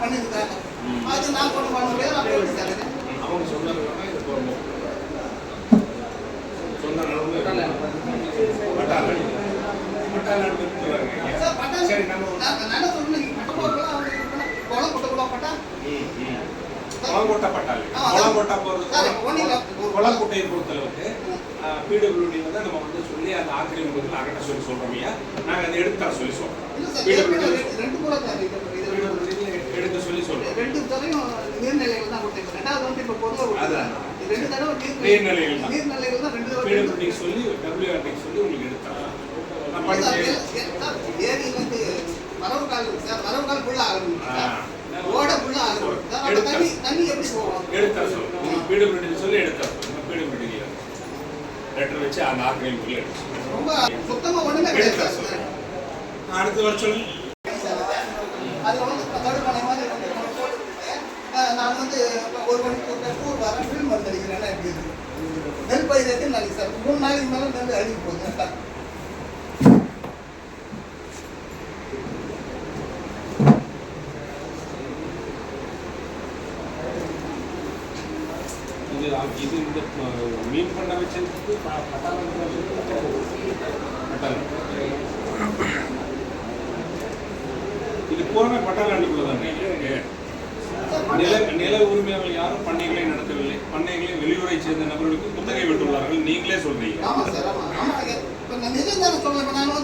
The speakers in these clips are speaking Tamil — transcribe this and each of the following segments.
பண்ணிருக்காங்க அது நான் கொண்டு பண்ண முடியாது இது? அவங்க சொன்னாங்க வேணா இது போடணும் சொந்த நிலவு பட்டாளி பட்டாளி இருக்கிறாங்க சார் பட்டா சரி நம்ம நான் நான் என்ன சொல்றேன் நீங்க பட்ட போறதுலாம் அவங்க குளம் சரி குளம் பட்டா குளங்கொட்டை பட்டாளி ஆமா, குளங்கொட்டை சார் போகிறது ஒண்ணு இல்ல ஒரு குளங்குட்டையை பொறுத்தளவுக்கு பிடபிள்யூடி வந்து நம்ம வந்து சொல்லி அந்த ஆக்கிரமிப்புகள் அகட்ட சொல்லி சொல்றோம் ஐயா நாங்கள் அதை எடுத்து சொல்லி சொல்றோம் ரெண்டு- ரெண்டு குளம் சார் எடுக்க சொல்லி சொல்றோம் ரெண்டு தடவையும் நீர்நிலைகள் தான் கொடுத்தீங்க ரெண்டாவது வந்து இப்போ பொதுவாக அதான். ரெண்டு தடவை நீர் நீர்நிலைகள் தான். நீர்நிலைகள் தான் ரெண்டு தடவை பிடபிள்யூடி சொல்லி டபிள்யூஆர்டி சொல்லி உங்களுக்கு எடுத்து ஏரி வந்து வரவு கால் சார் வரவு கால் ஃபுல்லாக ஆகணும் சார் ஆ. ஓட அப்ப எடுத்து தண்ணி தண்ணி எப்படி போகும் எடுத்து சொல்லி எடுத்து லெட்டர் வச்சு அந்த ரொம்ப சுத்தமா ஒண்ணுமே எடுத்து கிடையாது சார் அடுத்த வருஷம் அதுல வந்து தடுப்பணை மாதிரி நான் வந்து ஒரு மணிக்கு ஒரு டூர் வரேன் ஃபில்ம் வந்து அடிக்கிறேன் எப்படி இருக்கு நெல் பயிர் எத்தனை நாளைக்கு சார் மூணு நாளைக்கு மேலே நெல் அடிக்க போகுது இது இது இந்த மீன் பண்ண வச்சதுக்கு பட்டாளம் பட்டாளம் இது பூராமே பட்டாளாண்டுக்குள்ள தானே? இருக்கு நில நில உரிமையாளர்கள் யாரும் பண்ணைகளை நடத்தவில்லை. பண்ணைகளை வெளியூரை சேர்ந்த நபர்களுக்கு குத்தகை விட்டுள்ளார்கள். நீங்களே சொல்றீங்க. ஆமா சார் ஆமா ஆமா. இப்போ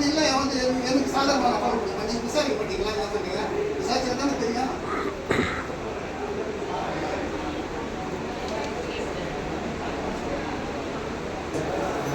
இல்லை வந்து எனக்கு சாதகமான பணம் கொடுங்க விசாரிக்கப்பட்டீங்களா என்ன சொன்னீங்க விசாரிச்சா தானே தெரியும் பாத்திரம் வாங்கிக்கலாம் படுக்கூடாது பசங்களை வந்து அறாத பார்த்துக்கலாம் அப்படின்னு சொல்லி தான் சொன்னாங்க கண்ணு நீர் பண்ண இங்கே தண்ணி விடாது சார் இங்க நான் ராத்திரி போனால் தண்ணி எடுத்தேன் சார் மழை மேலே தண்ணி நிற்குது சார் பத்து ஏக்கர் பயிர் செய்யுது சார் பத்து வருஷமா இது இது எப்படி சார் நான் வந்து ஒன்று வந்து பண்ணுறது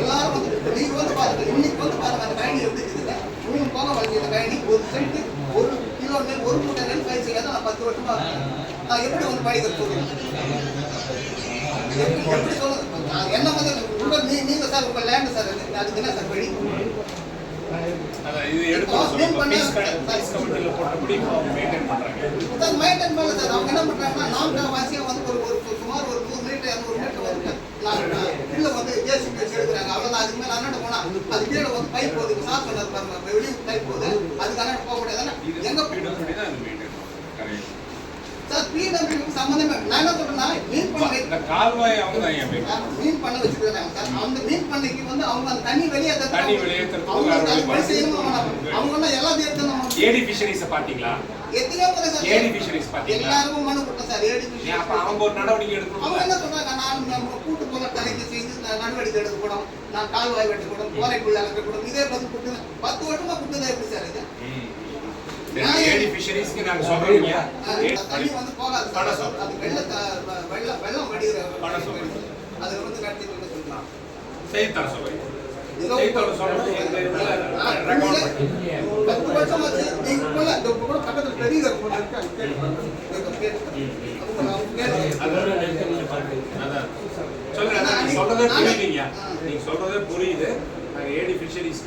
எல்லாரும் வந்து நீங்க வந்து பாருங்க இன்னைக்கு வந்து பாருங்க அந்த கழனி எப்படி இருக்குது மூணு போக வந்து இந்த கழனி ஒரு சென்ட் ஒரு கிலோ நெல் ஒரு மூட்டை நெல் பயிர் செய்யாத நான் பத்து வருஷமா. நான் எப்படி வந்து படிக்கிறது சொல்லுங்க எப்படி எப்படி சொல்லுங்க நான் என்ன வந்து உங்க நீ நீங்க சார் உங்க லேண்ட் சார் அது. அதுக்கு என்ன சார் வழி மெயின்டைன் பண்றாங்க. சார் மைண்டன் மேல சார். அவங்க என்ன பண்றாங்கன்னா நாம் வாசியம் வந்து ஒரு ஒரு சு- சுமார் ஒரு நூறு மீட்டர் இரநூறு மீட்டர் வந்து ஜேசிபி வச்சு எடுக்கிறாங்க. அவ்வளோதான் அதுக்கு மேலே அண்ணாட்ட போனா அது கீழே வந்து பைப் போகுது. இப்போ சார் சொன்னது பாருங்க வெளியே பைப் போகுது. அதுக்கு அண்ணாட்ட போக முடியாது இது எங்க பிடபிள்யூடி தான் இது மெயின்டைன் கரெக்ட் சார் பிடபிள்யூ சம்மந்தமே நான் என்ன சொல்றேன்னா மீன் பண்ணை கால்வாய் அவங்க மீன்? பண்ணை வச்சுக்கிறாங்க சார் அந்த மீன் பண்ணைக்கு வந்து அவங்க அந்த தண்ணி வெளியேற்றது தண்ணி அவங்க? அவங்க எல்லாம் எல்லாத்தையும் எடுத்து நம்ம ஏடி ஃபிஷரிஸை பார்த்தீங்களா எத்தனையோ முறை சார் ஏடி ஃபிஷரிஸ் பார்த்தீங்களா எல்லாருக்கும் மனு சார் ஏடி ஏன் அப்ப அவங்க ஒரு நடவடிக்கை அவங்க எடுக்கணும் என்ன சொல்றாங்க நான் நம்ம கூட்டு போல தலைக்கு நான் நடவடிக்கை எடுக்கக்கூடும் நான் கால்வாய் வெட்டக்கூடும் கோரைக்குள்ள இறக்கக்கூடும் இதே பதில் கொடுத்து பத்து வருஷமா கொடுத்ததா எப்படி சார் இது? ஏடி ஃபிஷரிஸ்க்கு நாங்க சொல்றோம் இல்லையா தண்ணி வந்து போகாது. பண சார் சொல். அது வெள்ள வெள்ளம் வடிகிற. அது வந்து நடத்தி கொண்டு சொல்லலாம் செய்தி தர சொல்றது சொல்றதே புரியுது. ஏடி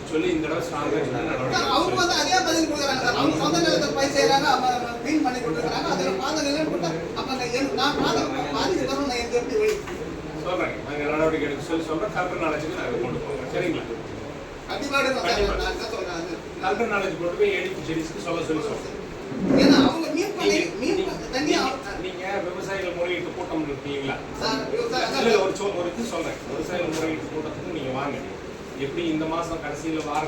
சொல்லி இந்த தடவை ஸ்ட்ராங்கா நடவடிக்கை அவங்க வந்து அதே பதில் கொடுக்குறாங்க. அவங்க செய்யறாங்க மீன் பண்ணி கொடுக்குறாங்க அதுல பாத நிலம் கொடுத்தா அப்ப நான் பாத பாதிக்கு தரும் நான் எனக்கு எப்படி வழி சொல்றேன் நாங்க நடவடிக்கை எடுக்க சொல்லி சொல்றோம் கலெக்டர் நாலேஜுக்கு கொண்டு போறோம் சரிங்களா? சொல்றேன். கலெக்டர் நாலேஜ் கொண்டு போய் ஏடி ஃபிஷரிஸ்க்கு சொல்ல சொல்லி ஏன்னா அவங்க மீன் பண்ணி மீன் தண்ணி நீங்க- விவசாயிகள் முறையீட்டு கூட்டம் இருக்கீங்களா? ஒரு சொல் ஒரு இது சொல்றேன். விவசாயிகள் முறையீட்டு கூட்டத்துக்கு நீங்க வாங்க. எப்படி இந்த மாசம் கடைசியில வார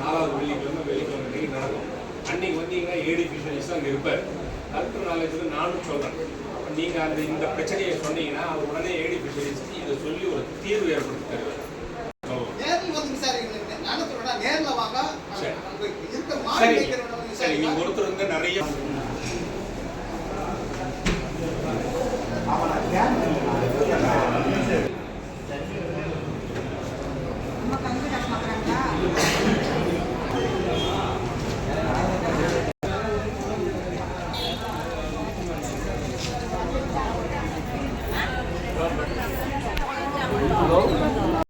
நாலாவது வெள்ளிக்கிழமை வெள்ளிக்கிழமை நடக்கும்? நீங்கள் வந்தீங்கன்னா ஏடி ஃபிஷரிஸ் அங்கே இருப்பார். கலெக்டர் நாலேஜில் நானும் சொல்றேன். நீங்கள் நீங்க அந்த இந்த பிரச்சனையை சொன்னீங்கன்னா அவர் உடனே ஏடி ஃபிஷரிஸ்க்கு இதை சொல்லி ஒரு தீர்வு ஏற்படுத்தி தருவார்.